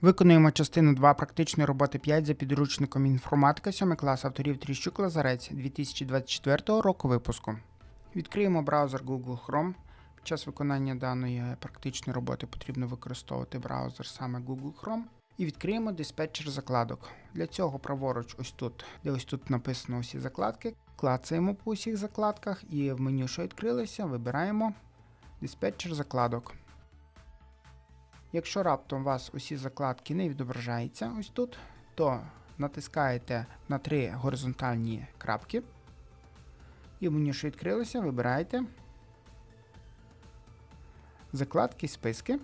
Виконуємо частину 2 практичної роботи 5 за підручником інформатика 7 клас авторів Тріщук Лазарець 2024 року випуску. Відкриємо браузер Google Chrome. Під час виконання даної практичної роботи потрібно використовувати браузер саме Google Chrome. І відкриємо диспетчер закладок. Для цього праворуч, ось тут, де ось тут написано усі закладки, клацаємо по усіх закладках і в меню, що відкрилося, вибираємо диспетчер закладок. Якщо раптом у вас усі закладки не відображаються ось тут, то натискаєте на три горизонтальні крапки. І в меню, що відкрилося, вибираєте закладки, списки,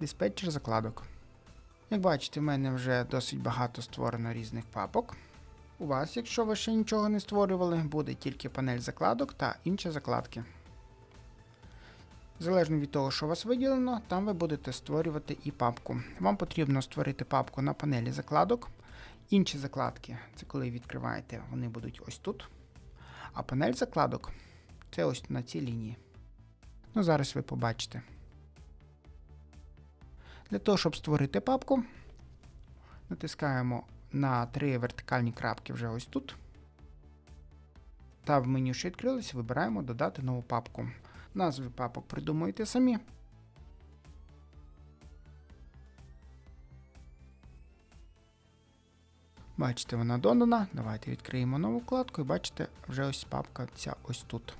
диспетчер закладок. Як бачите, в мене вже досить багато створено різних папок. У вас, якщо ви ще нічого не створювали, буде тільки панель закладок та інші закладки. Залежно від того, що у вас виділено, там ви будете створювати і папку. Вам потрібно створити папку на панелі закладок. Інші закладки, це коли відкриваєте, вони будуть ось тут. А панель закладок це ось на цій лінії. Ну, зараз ви побачите. Для того, щоб створити папку, натискаємо на три вертикальні крапки вже ось тут. Та в меню, що відкрилося, вибираємо Додати нову папку. Назви папок придумуєте самі. Бачите, вона додана. Давайте відкриємо нову вкладку і бачите, вже ось папка ця ось тут.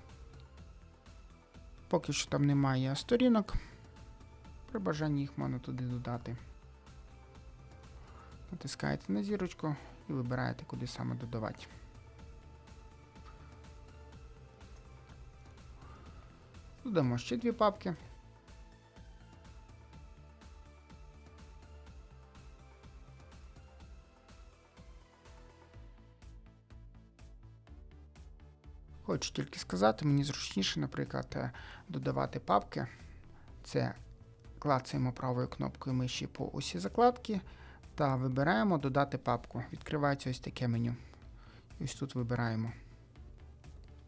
Поки що там немає сторінок. При бажанні їх можна туди додати. Натискаєте на зірочку і вибираєте, куди саме додавати. Додамо ще дві папки. Хочу тільки сказати, мені зручніше, наприклад, е, додавати папки. Це клацаємо правою кнопкою миші по усі закладки та вибираємо додати папку. Відкривається ось таке меню. Ось тут вибираємо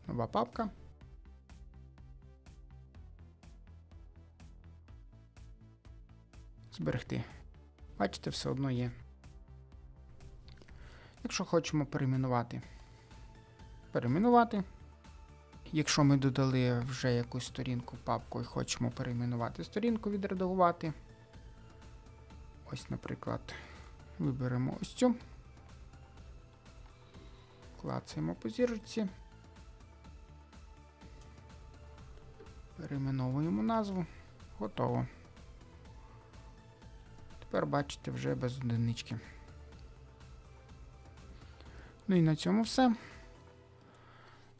нова папка. Зберегти. Бачите, все одно є. Якщо хочемо перейменувати, перейменувати. Якщо ми додали вже якусь сторінку папку і хочемо перейменувати сторінку, відредагувати. Ось, наприклад, виберемо ось цю. Клацаємо по зірочці. Перейменовуємо назву. Готово. Тепер бачите вже без одинички. Ну і на цьому все.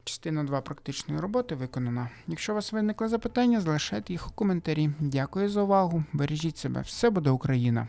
Частина 2 практичної роботи виконана. Якщо у вас виникли запитання, залишайте їх у коментарі. Дякую за увагу. Бережіть себе. Все буде Україна!